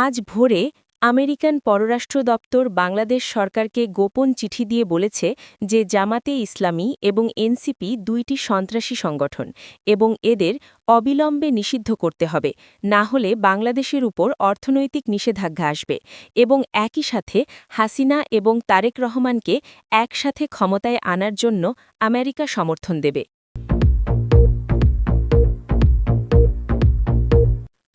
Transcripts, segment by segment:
আজ ভোরে আমেরিকান পররাষ্ট্র দপ্তর বাংলাদেশ সরকারকে গোপন চিঠি দিয়ে বলেছে যে জামাতে ইসলামী এবং এনসিপি দুইটি সন্ত্রাসী সংগঠন এবং এদের অবিলম্বে নিষিদ্ধ করতে হবে, না হলে বাংলাদেশের উপর অর্থনৈতিক নিষেধাজ্ঞা আসবে এবং একই সাথে হাসিনা এবং তারেক রহমানকে একসাথে ক্ষমতায় আনার জন্য আমেরিকা সমর্থন দেবে।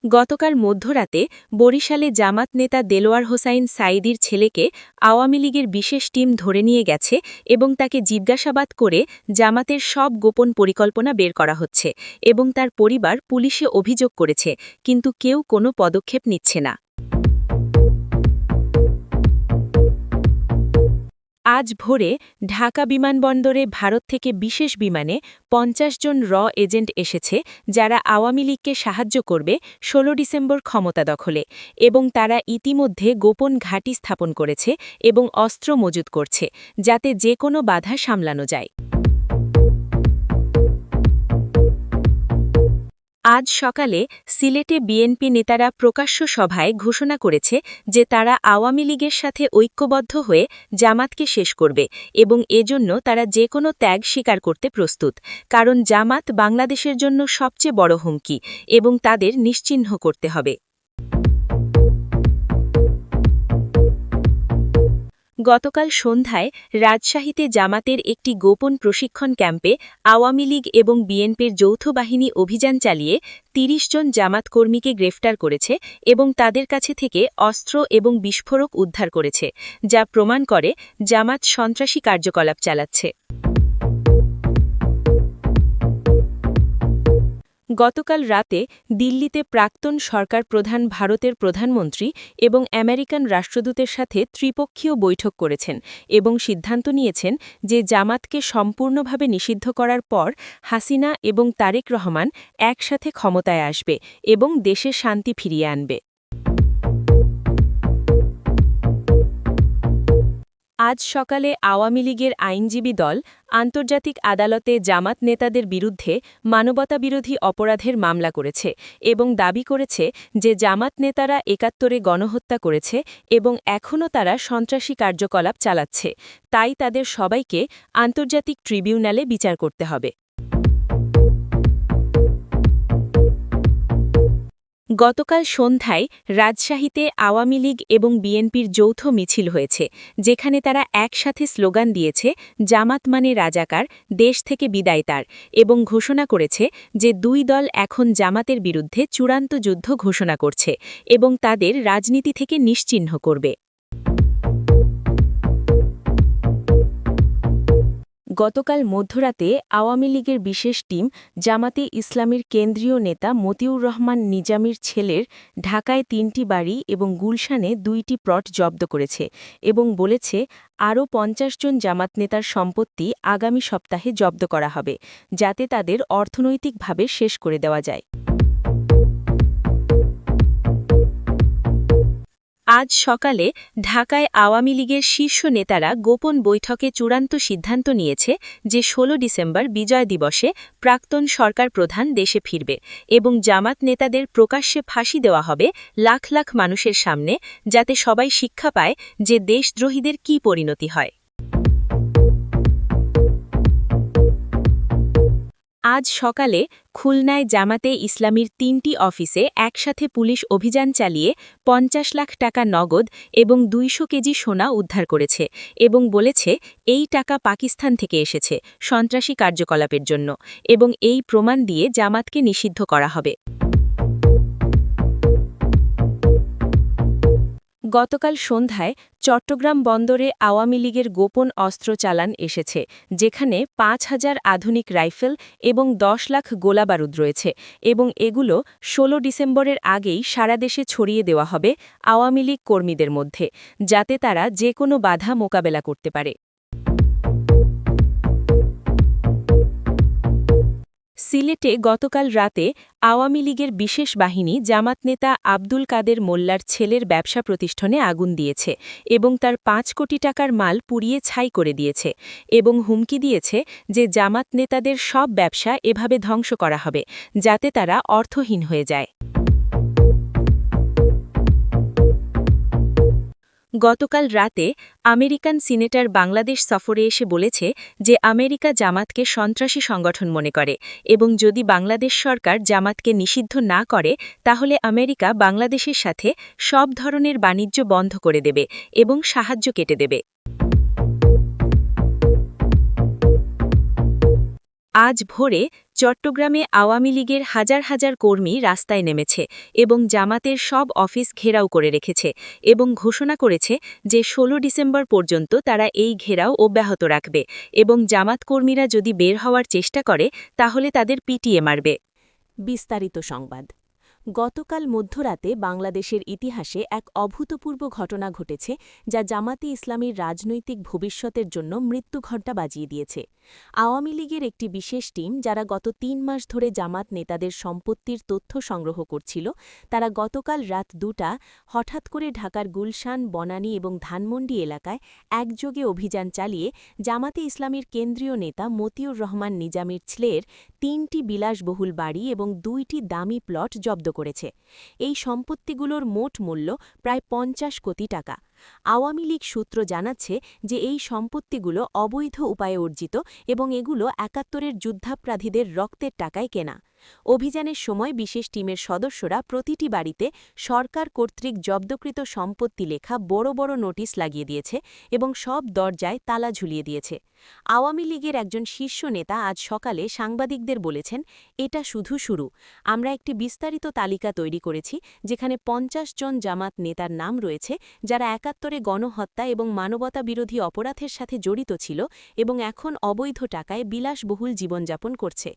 গতকাল মধ্যরাতে বরিশালে জামাত নেতা দেলোয়ার হোসাইন সাইদির ছেলেকে আওয়ামী লীগের বিশেষ টিম ধরে নিয়ে গেছে এবং তাকে জিজ্ঞাসাবাদ করে জামাতের সব গোপন পরিকল্পনা বের করা হচ্ছে এবং তার পরিবার পুলিশে অভিযোগ করেছে, কিন্তু কেউ কোনো পদক্ষেপ নিচ্ছে না। আজ ভোরে ঢাকা বিমানবন্দরে ভারত থেকে বিশেষ বিমানে পঞ্চাশ জন র এজেন্ট এসেছে, যারা আওয়ামী লীগকে সাহায্য করবে ১৬ ডিসেম্বর ক্ষমতা দখলে এবং তারা ইতিমধ্যে গোপন ঘাঁটি স্থাপন করেছে এবং অস্ত্র মজুত করছে, যাতে যে কোনো বাধা সামলানো যায়। আজ সকালে সিলেটে বিএনপি নেতারা প্রকাশ্য সভায় ঘোষণা করেছে যে তারা আওয়ামী লীগের সাথে ঐক্যবদ্ধ হয়ে জামাতকে শেষ করবে এবং এজন্য তারা যে কোনো ত্যাগ স্বীকার করতে প্রস্তুত, কারণ জামাত বাংলাদেশের জন্য সবচেয়ে বড় হুমকি এবং তাদের নিশ্চিহ্ন করতে হবে। গতকাল সন্ধ্যায় রাজশাহীতে জামাতের একটি গোপন প্রশিক্ষণ ক্যাম্পে আওয়ামী লীগ এবং বিএনপির যৌথ বাহিনী অভিযান চালিয়ে ৩০ জন জামাত কর্মীকে গ্রেফতার করেছে এবং তাদের কাছে থেকে অস্ত্র এবং বিস্ফোরক উদ্ধার করেছে, যা প্রমাণ করে জামাত সন্ত্রাসী কার্যকলাপ চালাচ্ছে। গতকাল রাতে দিল্লিতে প্রাক্তন সরকার প্রধান ভারতের প্রধানমন্ত্রী এবং আমেরিকান রাষ্ট্রদূতের সাথে ত্রিপক্ষীয় বৈঠক করেছেন এবং সিদ্ধান্ত নিয়েছেন যে জামাতকে সম্পূর্ণভাবে নিষিদ্ধ করার পর হাসিনা এবং তারেক রহমান একসাথে ক্ষমতায় আসবে এবং দেশে শান্তি ফিরিয়ে আনবে। আজ সকালে আওয়ামী লীগের আইনজীবী দল আন্তর্জাতিক আদালতে জামাত নেতাদের বিরুদ্ধে মানবতাবিরোধী অপরাধের মামলা করেছে এবং দাবি করেছে যে জামাত নেতারা একাত্তরে গণহত্যা করেছে এবং এখনও তারা সন্ত্রাসী কার্যকলাপ চালাচ্ছে। তাই তাদের সবাইকে আন্তর্জাতিক ট্রিবিউনালে বিচার করতে হবে। গতকাল সন্ধ্যায় রাজশাহীতে আওয়ামী লীগ এবং বিএনপির যৌথ মিছিল হয়েছে, যেখানে তারা একসাথে স্লোগান দিয়েছে, জামাত মানে রাজাকার, দেশ থেকে বিদায় তার, এবং ঘোষণা করেছে যে দুই দল এখন জামাতের বিরুদ্ধে চূড়ান্ত যুদ্ধ ঘোষণা করছে এবং তাদের রাজনীতি থেকে নিশ্চিহ্ন করবে। গতকাল মধ্যরাতে আওয়ামী লীগের বিশেষ টিম জামাতে ইসলামের কেন্দ্রীয় নেতা মতিউর রহমান নিজামির ছেলের ঢাকায় তিনটি বাড়ি এবং গুলশানে দুইটি প্লট জব্দ করেছে এবং বলেছে আরও পঞ্চাশ জন জামাত নেতার সম্পত্তি আগামী সপ্তাহে জব্দ করা হবে, যাতে তাদের অর্থনৈতিকভাবে শেষ করে দেওয়া যায়। আজ সকালে ঢাকায় আওয়ামী লীগের শীর্ষ নেতারা গোপন বৈঠকে চূড়ান্ত সিদ্ধান্ত নিয়েছে যে ১৬ ডিসেম্বর বিজয় দিবসে প্রাক্তন সরকার প্রধান দেশে ফিরবে এবং জামাত নেতাদের প্রকাশ্যে ফাঁসি দেওয়া হবে লাখ লাখ মানুষের সামনে, যাতে সবাই শিক্ষা পায় যে দেশদ্রোহীদের কী পরিণতি হয়। আজ সকালে খুলনায় জামাতে ইসলামীর তিনটি অফিসে একসাথে পুলিশ অভিযান চালিয়ে পঞ্চাশ লাখ টাকা নগদ এবং দুইশো কেজি সোনা উদ্ধার করেছে এবং বলেছে, এই টাকা পাকিস্তান থেকে এসেছে সন্ত্রাসী কার্যকলাপের জন্য এবং এই প্রমাণ দিয়ে জামাতকে নিষিদ্ধ করা হবে। গতকাল সন্ধ্যায় চট্টগ্রাম বন্দরে আওয়ামী লীগের গোপন অস্ত্র চালান এসেছে, যেখানে পাঁচ হাজার আধুনিক রাইফেল এবং দশ লাখ গোলাবারুদ রয়েছে এবং এগুলো ১৬ ডিসেম্বরের আগেই সারা দেশে ছড়িয়ে দেওয়া হবে আওয়ামী লীগ কর্মীদের মধ্যে, যাতে তারা যে কোনো বাধা মোকাবেলা করতে পারে। সিলেটে গতকাল রাতে আওয়ামী লীগের বিশেষ বাহিনী জামাত নেতা আব্দুল কাদের মোল্লার ছেলের ব্যবসা প্রতিষ্ঠানে আগুন দিয়েছে এবং তার পাঁচ কোটি টাকার মাল পুড়িয়ে ছাই করে দিয়েছে এবং হুমকি দিয়েছে যে জামাত নেতাদের সব ব্যবসা এভাবে ধ্বংস করা হবে, যাতে তারা অর্থহীন হয়ে যায়। গতকাল রাতে আমেরিকান সিনেটর বাংলাদেশ সফরে এসে বলেছে যে আমেরিকা জামাতকে সন্ত্রাসী সংগঠন মনে করে এবং যদি বাংলাদেশ সরকার জামাতকে নিষিদ্ধ না করে, তাহলে আমেরিকা বাংলাদেশের সাথে সব ধরনের বাণিজ্য বন্ধ করে দেবে এবং সাহায্য কেটে দেবে। আজ ভোরে চট্টগ্রামে আওয়ামী লীগের হাজার হাজার কর্মী রাস্তায় নেমেছে এবং জামাতের সব অফিস ঘেরাও করে রেখেছে এবং ঘোষণা করেছে যে ১৬ ডিসেম্বর পর্যন্ত তারা এই ঘেরাও অব্যাহত রাখবে এবং জামাত কর্মীরা যদি বের হওয়ার চেষ্টা করে, তাহলে তাদের পিটিয়ে মারবে। বিস্তারিত সংবাদ। গতকাল মধ্যরাতে বাংলাদেশের ইতিহাসে এক অভূতপূর্ব ঘটনা ঘটেছে যা জামাতে ইসলামীর রাজনৈতিক ভবিষ্যতের জন্য মৃত্যুঘণ্টা বাজিয়ে দিয়েছে। আওয়ামী লীগের একটি বিশেষ টিম যারা গত তিন মাস ধরে জামাত নেতাদের সম্পত্তির তথ্য সংগ্রহ করছিল, তারা গতকাল রাত দুটা হঠাৎ করে ঢাকার গুলশান, বনানী এবং ধানমন্ডি এলাকায় একযোগে অভিযান চালিয়ে জামাতে ইসলামীর কেন্দ্রীয় নেতা মতিউর রহমান নিজামীর ছেলের তিনটি বিলাসবহুল বাড়ি এবং দুইটি দামি প্লট জব্দ করেছে। এই সম্পত্তিগুলোর মোট মূল্য প্রায় পঞ্চাশ কোটি টাকা। আওয়ামী লীগ সূত্র জানাচ্ছে যে এই সম্পত্তিগুলো অবৈধ উপায়ে অর্জিত এবং এগুলো একাত্তরের যুদ্ধাপরাধীদের রক্তের টাকায় কেনা। অভিযানের সময় বিশেষ টিমের সদস্যরা প্রতিটি বাড়িতে সরকার কর্তৃক জব্দকৃত সম্পত্তি লেখা বড় বড় নোটিশ লাগিয়ে দিয়েছে এবং সব দরজায় তালা ঝুলিয়ে দিয়েছে। আওয়ামী লীগের একজন শীর্ষ নেতা আজ সকালে সাংবাদিকদের বলেছেন, এটা শুধু শুরু। আমরা একটি বিস্তারিত তালিকা তৈরি করেছি যেখানে পঞ্চাশ জন জামাত নেতার নাম রয়েছে যারা একাত্তরে গণহত্যা এবং মানবতা বিরোধী অপরাধের সাথে জড়িত ছিল এবং এখন অবৈধ টাকায় বিলাসবহুল জীবনযাপন করছে।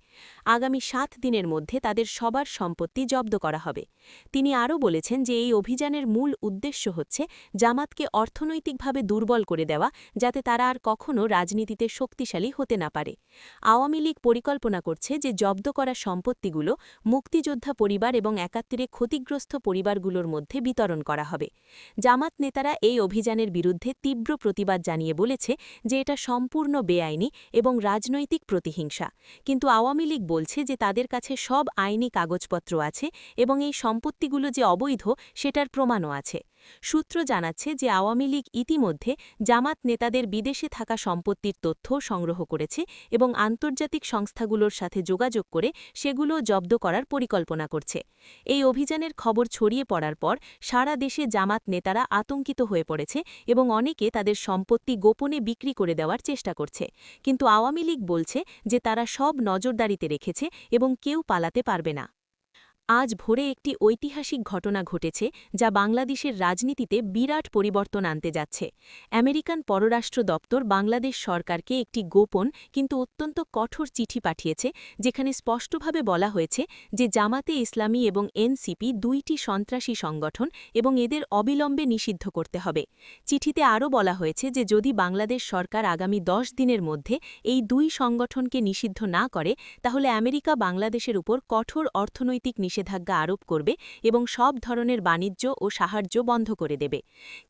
আগামী সাত দিনের মধ্যে তাদের সবার সম্পত্তি জব্দ করা হবে। তিনি আরও বলেছেন যে এই অভিযানের মূল উদ্দেশ্য হচ্ছে জামাতকে অর্থনৈতিকভাবে দুর্বল করে দেওয়া যাতে তারা আর কখনও রাজনীতিতে শক্তিশালী হতে না পারে। আওয়ামী লীগ পরিকল্পনা করছে যে জব্দ করা সম্পত্তিগুলো মুক্তিযোদ্ধা পরিবার এবং একাত্তরে ক্ষতিগ্রস্ত পরিবারগুলোর মধ্যে বিতরণ করা হবে। জামাত নেতারা এই অভিযানের বিরুদ্ধে তীব্র প্রতিবাদ জানিয়ে বলেছে যে এটা সম্পূর্ণ বেআইনি এবং রাজনৈতিক প্রতিহিংসা। কিন্তু আওয়ামী লীগ বলছে যে তাদের কাছে সব আইনি কাগজপত্র আছে এবং এই সম্পত্তিগুলো যে অবৈধ সেটার প্রমাণও আছে। সূত্র জানাচ্ছে যে আওয়ামী লীগ ইতিমধ্যে জামাত নেতাদের বিদেশে থাকা সম্পত্তির তথ্য সংগ্রহ করেছে এবং আন্তর্জাতিক সংস্থাগুলোর সাথে যোগাযোগ করে সেগুলো জব্দ করার পরিকল্পনা করছে। এই অভিযানের খবর ছড়িয়ে পড়ার পর সারা দেশে জামাত নেতারা আতঙ্কিত হয়ে পড়েছে এবং অনেকে তাদের সম্পত্তি গোপনে বিক্রি করে দেওয়ার চেষ্টা করছে। কিন্তু আওয়ামী লীগ বলছে যে তারা সব নজরদারিতে রেখেছে এবং কেউ পালাতে পারবে না। আজ ভোরে একটি ঐতিহাসিক ঘটনা ঘটেছে যা বাংলাদেশের রাজনীতিতে বিরাট পরিবর্তন আনতে যাচ্ছে। আমেরিকান পররাষ্ট্র দপ্তর বাংলাদেশ সরকারকে একটি গোপন কিন্তু অত্যন্ত কঠোর চিঠি পাঠিয়েছে, যেখানে স্পষ্টভাবে বলা হয়েছে যে জামাতে ইসলামী এবং এনসিপি দুইটি সন্ত্রাসী সংগঠন এবং এদের অবিলম্বে নিষিদ্ধ করতে হবে। চিঠিতে আরও বলা হয়েছে যে যদি বাংলাদেশ সরকার আগামী দশ দিনের মধ্যে এই দুই সংগঠনকে নিষিদ্ধ না করে, তাহলে আমেরিকা বাংলাদেশের উপর কঠোর অর্থনৈতিক নিষেধাজ্ঞা আরোপ করবে এবং সব ধরনের বাণিজ্য ও সাহায্য বন্ধ করে দেবে।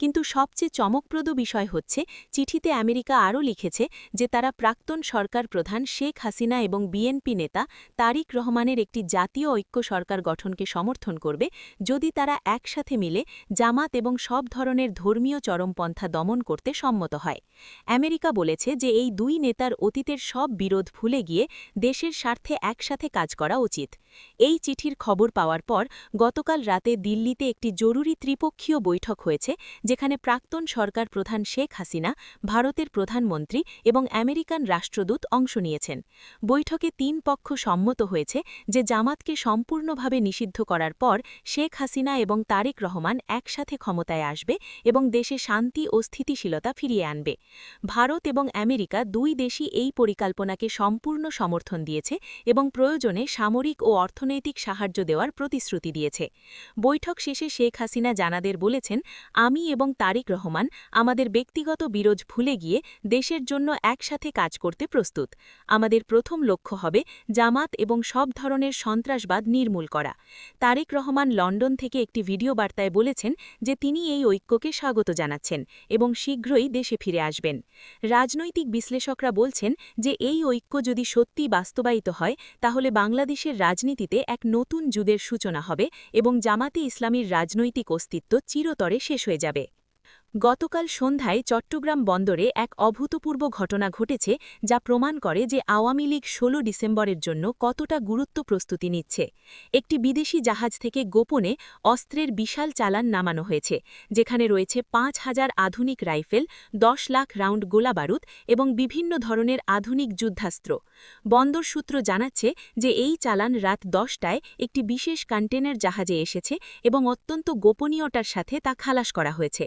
কিন্তু সবচেয়ে চমকপ্রদ বিষয় হচ্ছে, চিঠিতে আমেরিকা আরও লিখেছে যে তারা প্রাক্তন সরকার প্রধান শেখ হাসিনা এবং বিএনপি নেতা তারিক রহমানের একটি জাতীয় ঐক্য সরকার গঠনকে সমর্থন করবে যদি তারা একসাথে মিলে জামাত এবং সব ধরনের ধর্মীয় চরমপন্থা দমন করতে সম্মত হয়। আমেরিকা বলেছে যে এই দুই নেতার অতীতের সব বিরোধ ভুলে গিয়ে দেশের স্বার্থে একসাথে কাজ করা উচিত। এই চিঠির খবর পাওয়ার পর গতকাল রাতে দিল্লিতে একটি জরুরি ত্রিপক্ষীয় বৈঠক হয়েছে, যেখানে প্রাক্তন সরকার প্রধান শেখ হাসিনা, ভারতের প্রধানমন্ত্রী এবং আমেরিকান রাষ্ট্রদূত অংশ নিয়েছেন। বৈঠকে তিন পক্ষ সম্মত হয়েছে যে জামাতকে সম্পূর্ণভাবে নিষিদ্ধ করার পর শেখ হাসিনা এবং তারেক রহমান একসাথে ক্ষমতায় আসবে এবং দেশে শান্তি ও স্থিতিশীলতা ফিরিয়ে আনবে। ভারত এবং আমেরিকা দুই দেশই এই পরিকল্পনাকে সম্পূর্ণ সমর্থন দিয়েছে এবং প্রয়োজনে সামরিক ও অর্থনৈতিক সাহায্য দেওয়ার প্রতিশ্রুতি দিয়েছে। বৈঠক শেষে শেখ হাসিনা জানাদের বলেছেন, আমি এবং তারিক রহমান আমাদের ব্যক্তিগত বিরোধ ভুলে গিয়ে দেশের জন্য একসাথে কাজ করতে প্রস্তুত। আমাদের প্রথম লক্ষ্য হবে জামাত এবং সব ধরনের সন্ত্রাসবাদ নির্মূল করা। তারেক রহমান লন্ডন থেকে একটি ভিডিও বার্তায় বলেছেন যে তিনি এই ঐক্যকে স্বাগত জানাচ্ছেন এবং শীঘ্রই দেশে ফিরে আসবেন। রাজনৈতিক বিশ্লেষকরা বলছেন যে এই ঐক্য যদি সত্যি বাস্তবায়িত হয়, তাহলে বাংলাদেশের রাজনীতিতে এক নতুন যুগের সূচনা হবে এবং জামাতে ইসলামীর রাজনৈতিক অস্তিত্ব চিরতরে শেষ হয়ে যাবে। গতকাল সন্ধ্যায় চট্টগ্রাম বন্দরে এক অভূতপূর্ব ঘটনা ঘটেছে যা প্রমাণ করে যে আওয়ামী লীগ ১৬ ডিসেম্বরের জন্য কতটা গুরুত্ব প্রস্তুতি নিচ্ছে। একটি বিদেশি জাহাজ থেকে গোপনে অস্ত্রের বিশাল চালান নামানো হয়েছে, যেখানে রয়েছে পাঁচ হাজার আধুনিক রাইফেল, দশ লাখ রাউন্ড গোলাবারুদ এবং বিভিন্ন ধরনের আধুনিক যুদ্ধাস্ত্র। বন্দর সূত্র জানাচ্ছে যে এই চালান রাত দশটায় একটি বিশেষ কন্টেনার জাহাজে এসেছে এবং অত্যন্ত গোপনীয়তার সাথে তা খালাস করা হয়েছে।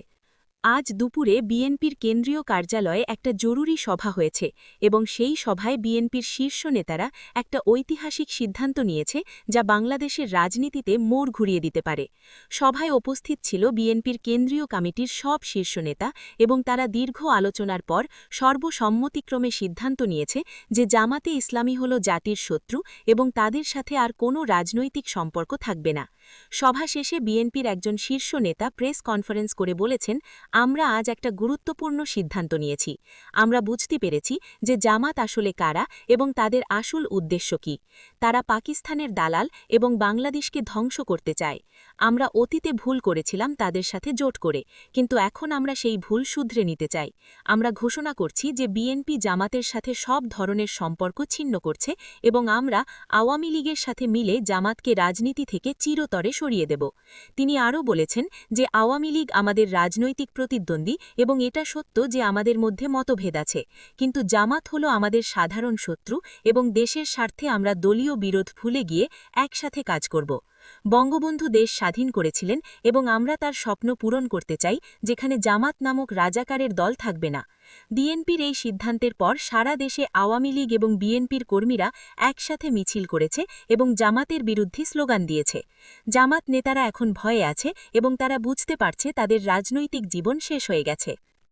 আজ দুপুরে বিএনপির কেন্দ্রীয় কার্যালয়ে একটা জরুরি সভা হয়েছে এবং সেই সভায় বিএনপির শীর্ষ নেতারা একটা ঐতিহাসিক সিদ্ধান্ত নিয়েছে যা বাংলাদেশের রাজনীতিতে মোড় ঘুরিয়ে দিতে পারে। সভায় উপস্থিত ছিল বিএনপির কেন্দ্রীয় কমিটির সব শীর্ষ নেতা এবং তারা দীর্ঘ আলোচনার পর সর্বসম্মতিক্রমে সিদ্ধান্ত নিয়েছে যে জামাতে ইসলামী হল জাতির শত্রু এবং তাদের সাথে আর কোনো রাজনৈতিক সম্পর্ক থাকবে না। সভা শেষে বিএনপির একজন শীর্ষ নেতা প্রেস কনফারেন্স করে বলেছেন আমরা আজ একটা গুরুত্বপূর্ণ সিদ্ধান্ত নিয়েছি। আমরা বুঝতে পেরেছি যে জামাত আসলে কারা এবং তাদের আসল উদ্দেশ্য কি। তারা পাকিস্তানের দালাল এবং বাংলাদেশকে ধ্বংস করতে চায়। আমরা অতীতে ভুল করেছিলাম তাদের সাথে জোট করে, কিন্তু এখন আমরা সেই ভুল শুধরে নিতে চাই। আমরা ঘোষণা করছি যে বিএনপি জামাতের সাথে সব ধরনের সম্পর্ক ছিন্ন করছে এবং আমরা আওয়ামী লীগের সাথে মিলে জামাতকে রাজনীতি থেকে চিরতরে সরিয়ে দেব। তিনি আরও বলেছেন যে আওয়ামী লীগ আমাদের রাজনৈতিক প্রতিদ্বন্দ্বী এবং এটা সত্য যে আমাদের মধ্যে মতভেদ আছে। কিন্তু জামাত হল আমাদের সাধারণ শত্রু এবং দেশের স্বার্থে আমরা দলীয় বিরোধ ভুলে গিয়ে একসাথে কাজ করব। বঙ্গবন্ধু দেশ স্বাধীন করেছিলেন এবং আমরা তার স্বপ্ন পূরণ করতে চাই, যেখানে জামাত নামক রাজাকারের দল থাকবে না। বিএনপির এই সিদ্ধান্তের পর সারা দেশে আওয়ামী লীগ এবং বিএনপির কর্মীরা একসাথে মিছিল করেছে এবং জামাতের বিরুদ্ধে স্লোগান দিয়েছে। জামাত নেতারা এখন ভয়ে আছে এবং তারা বুঝতে পারছে তাদের রাজনৈতিক জীবন শেষ হয়ে গেছে।